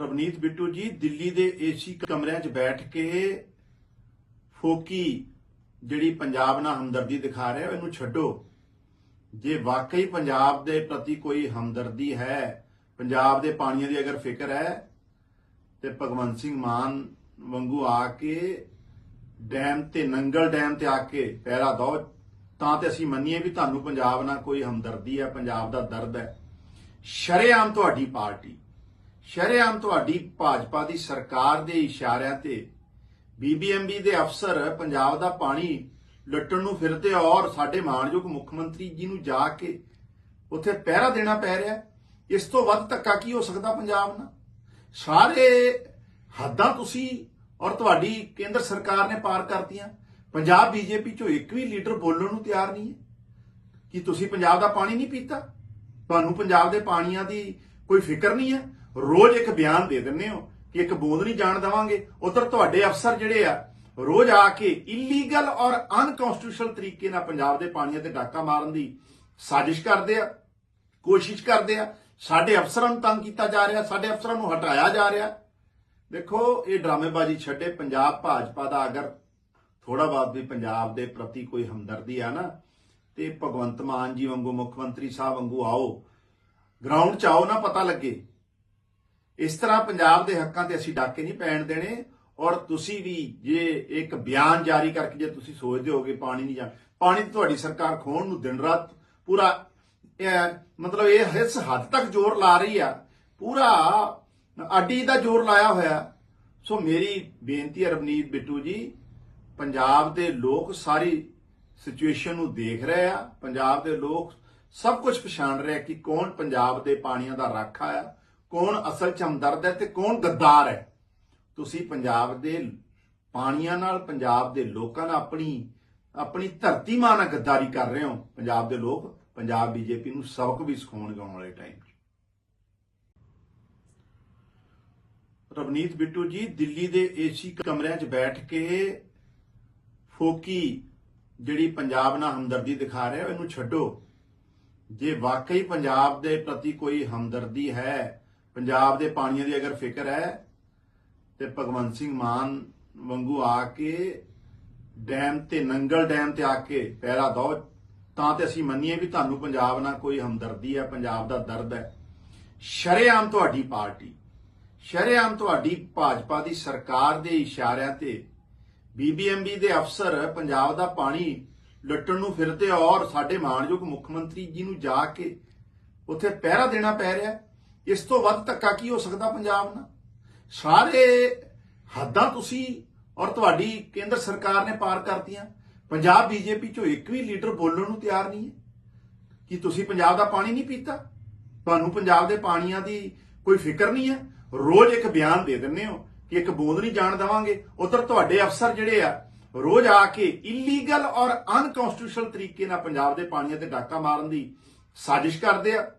ਰਵਨੀਤ ਬਿੱਟੂ ਜੀ, ਦਿੱਲੀ ਦੇ ਏਸੀ ਕਮਰਿਆਂ 'ਚ ਬੈਠ ਕੇ ਫੋਕੀ ਜਿਹੜੀ ਪੰਜਾਬ ਨਾਲ ਹਮਦਰਦੀ ਦਿਖਾ ਰਿਹਾ ਇਹਨੂੰ ਛੱਡੋ। ਜੇ ਵਾਕਈ ਪੰਜਾਬ ਦੇ ਪ੍ਰਤੀ ਕੋਈ ਹਮਦਰਦੀ ਹੈ, ਪੰਜਾਬ ਦੇ ਪਾਣੀਆਂ ਦੀ ਅਗਰ ਫਿਕਰ ਹੈ, ਤੇ ਭਗਵੰਤ ਸਿੰਘ ਮਾਨ ਵਾਂਗੂ ਆ ਕੇ ਡੈਮ ਤੇ ਨੰਗਲ ਡੈਮ ਤੇ ਆ ਕੇ ਪਹਿਰਾ ਦੋ, ਤਾਂ ਤੇ ਅਸੀਂ ਮੰਨੀਏ ਵੀ ਤੁਹਾਨੂੰ ਪੰਜਾਬ ਨਾਲ ਕੋਈ ਹਮਦਰਦੀ ਹੈ, ਪੰਜਾਬ ਦਾ ਦਰਦ ਹੈ। ਸ਼ਰੇਆਮ ਤੁਹਾਡੀ ਪਾਰਟੀ ਸ਼ਰੇਆਮ ਤੁਹਾਡੀ ਭਾਜਪਾ ਦੀ ਸਰਕਾਰ ਦੇ ਇਸ਼ਾਰਿਆਂ ਤੇ। ਬੀਬੀਐਮਬੀ ਦੇ ਅਫਸਰ ਪੰਜਾਬ ਦਾ ਪਾਣੀ ਲੁੱਟਣ ਨੂੰ ਫਿਰਦੇ ਔਰ ਸਾਡੇ ਮਾਣਯੋਗ ਮੁੱਖ ਮੰਤਰੀ ਜੀ ਨੂੰ ਜਾ ਕੇ ਉੱਥੇ ਪਹਿਰਾ ਦੇਣਾ ਪੈ ਰਿਹਾ ਇਸ ਤੋਂ ਵੱਧ ਧੱਕਾ ਕੀ ਹੋ ਸਕਦਾ ਪੰਜਾਬ ਨਾਲ? ਸਾਰੇ ਹੱਦਾਂ ਤੁਸੀਂ ਔਰ ਤੁਹਾਡੀ ਕੇਂਦਰ ਸਰਕਾਰ ਨੇ ਪਾਰ ਕਰਤੀਆਂ। ਪੰਜਾਬ ਬੀਜੇਪੀ ਚੋਂ ਇੱਕ ਵੀ ਲੀਡਰ ਬੋਲਣ ਨੂੰ ਤਿਆਰ ਨਹੀਂ ਹੈ। ਕਿ ਤੁਸੀਂ ਪੰਜਾਬ ਦਾ ਪਾਣੀ ਨਹੀਂ ਪੀਤਾ? ਤੁਹਾਨੂੰ ਪੰਜਾਬ ਦੇ ਪਾਣੀਆਂ ਦੀ ਕੋਈ ਫਿਕਰ ਨਹੀਂ ਹੈ? ਰੋਜ਼ ਇੱਕ ਬਿਆਨ ਦੇ ਦਿੰਦੇ ਹੋ ਕਿ ਇੱਕ ਬੂੰਦ ਨਹੀਂ ਜਾਣ ਦੇਵਾਂਗੇ। ਉਧਰ ਤੁਹਾਡੇ ਅਫਸਰ ਜਿਹੜੇ ਆ, ਰੋਜ਼ ਆ ਕੇ ਇਲੀਗਲ ਔਰ ਅਨਕਨਸਟੀਟਿਊਸ਼ਨਲ ਤਰੀਕੇ ਨਾਲ ਪੰਜਾਬ ਦੇ ਪਾਣੀਆਂ ਤੇ ਡਾਕਾ ਮਾਰਨ ਦੀ ਸਾਜ਼ਿਸ਼ ਕਰਦੇ ਆ, ਕੋਸ਼ਿਸ਼ ਕਰਦੇ ਆ। ਸਾਡੇ ਅਫਸਰਾਂ ਨੂੰ ਤੰਗ ਕੀਤਾ ਜਾ ਰਿਹਾ, ਸਾਡੇ ਅਫਸਰਾਂ ਨੂੰ ਹਟਾਇਆ ਜਾ ਰਿਹਾ। ਦੇਖੋ, ਇਹ ਡਰਾਮੇਬਾਜ਼ੀ ਛੱਡੇ ਪੰਜਾਬ ਭਾਜਪਾ ਦਾ ਅਗਰ ਥੋੜਾ ਬਹੁਤ ਵੀ ਪੰਜਾਬ ਦੇ ਪ੍ਰਤੀ ਕੋਈ ਹਮਦਰਦੀ ਆ ਨਾ, ਤੇ ਭਗਵੰਤ ਮਾਨ ਜੀ ਵਾਂਗੂ ਮੁੱਖ ਮੰਤਰੀ ਸਾਹਿਬ ਵਾਂਗੂ ਆਓ। ਗਰਾਊਂਡ 'ਚ ਆਓ ਨਾ, ਪਤਾ ਲੱਗੇ। ਇਸ ਤਰ੍ਹਾਂ ਪੰਜਾਬ ਦੇ ਹੱਕਾਂ ਤੇ ਅਸੀਂ ਡਾਕੇ ਨਹੀਂ ਪੈਣ ਦੇਣੇ ਔਰ ਤੁਸੀਂ ਵੀ ਜੇ ਇੱਕ ਬਿਆਨ ਜਾਰੀ ਕਰਕੇ ਜੇ ਤੁਸੀਂ ਸੋਚਦੇ ਹੋਗੇ ਪਾਣੀ ਨਹੀਂ ਜਾ ਪਾਣੀ ਤੁਹਾਡੀ ਸਰਕਾਰ ਖੋਣ ਨੂੰ ਦਿਨ ਰਾਤ ਪੂਰਾ, ਇਹ ਮਤਲਬ ਇਹ ਇਸ ਹੱਦ ਤੱਕ ਜ਼ੋਰ ਲਾ ਰਹੀ ਆ, ਪੂਰਾ ਆਡੀ ਦਾ ਜ਼ੋਰ ਲਾਇਆ ਹੋਇਆ। ਸੋ ਮੇਰੀ ਬੇਨਤੀ ਹੈ ਰਵਨੀਤ ਬਿੱਟੂ ਜੀ, ਪੰਜਾਬ ਦੇ ਲੋਕ ਸਾਰੀ ਸਿਚੁਏਸ਼ਨ ਨੂੰ ਦੇਖ ਰਹੇ ਆ, ਪੰਜਾਬ ਦੇ ਲੋਕ ਸਭ ਕੁਝ ਪਛਾਣ ਰਹੇ ਆ ਕਿ ਕੌਣ ਪੰਜਾਬ ਦੇ ਪਾਣੀਆਂ ਦਾ ਰਾਖਾ ਆ। ਕੌਣ ਅਸਲ ਚ ਹਮਦਰਦ ਹੈ ਤੇ ਕੌਣ ਗੱਦਾਰ ਹੈ? ਤੁਸੀਂ ਪੰਜਾਬ ਦੇ ਪਾਣੀਆਂ ਨਾਲ, ਪੰਜਾਬ ਦੇ ਲੋਕਾਂ ਨਾਲ ਆਪਣੀ ਆਪਣੀ ਧਰਤੀ ਮਾਂ ਨਾਲ ਗੱਦਾਰੀ ਕਰ ਰਹੇ ਹੋ। ਪੰਜਾਬ ਦੇ ਲੋਕ ਪੰਜਾਬ ਬੀਜੇਪੀ ਨੂੰ ਸਬਕ ਵੀ ਸਿਖਾਉਣਗੇ ਆਉਣ ਵਾਲੇ ਟਾਈਮ 'ਚ। ਰਵਨੀਤ ਬਿੱਟੂ ਜੀ, ਦਿੱਲੀ ਦੇ ਏਸੀ ਕਮਰਿਆਂ 'ਚ ਬੈਠ ਕੇ ਫੋਕੀ ਜਿਹੜੀ ਪੰਜਾਬ ਨਾਲ ਹਮਦਰਦੀ ਦਿਖਾ ਰਿਹਾ ਇਹਨੂੰ ਛੱਡੋ। ਜੇ ਵਾਕਈ ਪੰਜਾਬ ਦੇ ਪ੍ਰਤੀ ਕੋਈ ਹਮਦਰਦੀ ਹੈ ਪੰਜਾਬ ਦੇ ਪਾਣੀਆਂ ਦੀ ਅਗਰ ਫਿਕਰ ਹੈ, ਤੇ ਭਗਵੰਤ ਸਿੰਘ ਮਾਨ ਵਾਂਗੂ ਆ ਕੇ ਡੈਮ ਤੇ ਨੰਗਲ ਡੈਮ ਤੇ ਆ ਕੇ ਪਹਿਰਾ ਦੋ ਤਾਂ ਤੇ ਅਸੀਂ ਮੰਨੀਏ ਵੀ ਤੁਹਾਨੂੰ ਪੰਜਾਬ ਨਾਲ ਕੋਈ ਹਮਦਰਦੀ ਹੈ, ਪੰਜਾਬ ਦਾ ਦਰਦ ਹੈ। ਸ਼ਰੇਆਮ ਤੁਹਾਡੀ ਪਾਰਟੀ, ਸ਼ਰੇਆਮ ਤੁਹਾਡੀ ਭਾਜਪਾ ਦੀ ਸਰਕਾਰ ਦੇ ਇਸ਼ਾਰਿਆਂ ਤੇ ਬੀਬੀਐਮਬੀ ਦੇ ਅਫਸਰ ਪੰਜਾਬ ਦਾ ਪਾਣੀ ਲੁੱਟਣ ਨੂੰ ਫਿਰਦੇ ਔਰ ਸਾਡੇ ਮਾਣਯੋਗ ਮੁੱਖ ਮੰਤਰੀ ਜੀ ਨੂੰ ਜਾ ਕੇ ਉੱਥੇ ਪਹਿਰਾ ਦੇਣਾ ਪੈ ਰਿਹਾ ਇਸ ਤੋਂ ਵੱਧ ਧੱਕਾ ਕੀ ਹੋ ਸਕਦਾ ਪੰਜਾਬ ਨਾਲ? ਸਾਰੇ ਹੱਦਾਂ ਤੁਸੀਂ ਔਰ ਤੁਹਾਡੀ ਕੇਂਦਰ ਸਰਕਾਰ ਨੇ ਪਾਰ ਕਰਤੀਆਂ। ਪੰਜਾਬ ਬੀਜੇਪੀ ਚੋਂ ਇੱਕ ਵੀ ਲੀਡਰ ਬੋਲਣ ਨੂੰ ਤਿਆਰ ਨਹੀਂ ਹੈ। ਕਿ ਤੁਸੀਂ ਪੰਜਾਬ ਦਾ ਪਾਣੀ ਨਹੀਂ ਪੀਤਾ? ਤੁਹਾਨੂੰ ਪੰਜਾਬ ਦੇ ਪਾਣੀਆਂ ਦੀ ਕੋਈ ਫਿਕਰ ਨਹੀਂ ਹੈ? ਰੋਜ਼ ਇੱਕ ਬਿਆਨ ਦੇ ਦਿੰਦੇ ਹੋ ਕਿ ਇੱਕ ਬੂੰਦ ਨਹੀਂ ਜਾਣ ਦੇਵਾਂਗੇ। ਉਧਰ ਤੁਹਾਡੇ ਅਫਸਰ ਜਿਹੜੇ ਆ, ਰੋਜ਼ ਆ ਕੇ ਇਲੀਗਲ ਔਰ ਅਨਕਨਸਟੀਟਿਊਸ਼ਨਲ ਤਰੀਕੇ ਨਾਲ ਪੰਜਾਬ ਦੇ ਪਾਣੀਆਂ ਤੇ ਡਾਕਾ ਮਾਰਨ ਦੀ ਸਾਜ਼ਿਸ਼ ਕਰਦੇ ਆ।